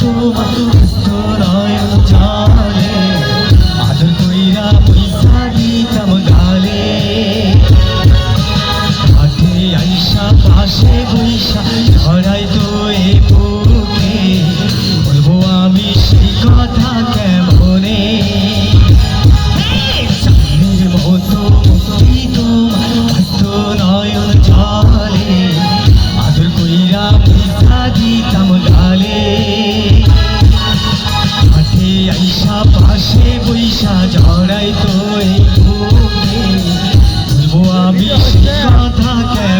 তোমার নয়ন জলে আদর কইরা পয়সা দিতাম গালে হাতে আইসা পাশে বৈশা ধরাই তোয়ে বুকে বলব আমি সেই কথা কেমনে কথা ঝড়াই তো এই ভুলবো আমি কথা কেন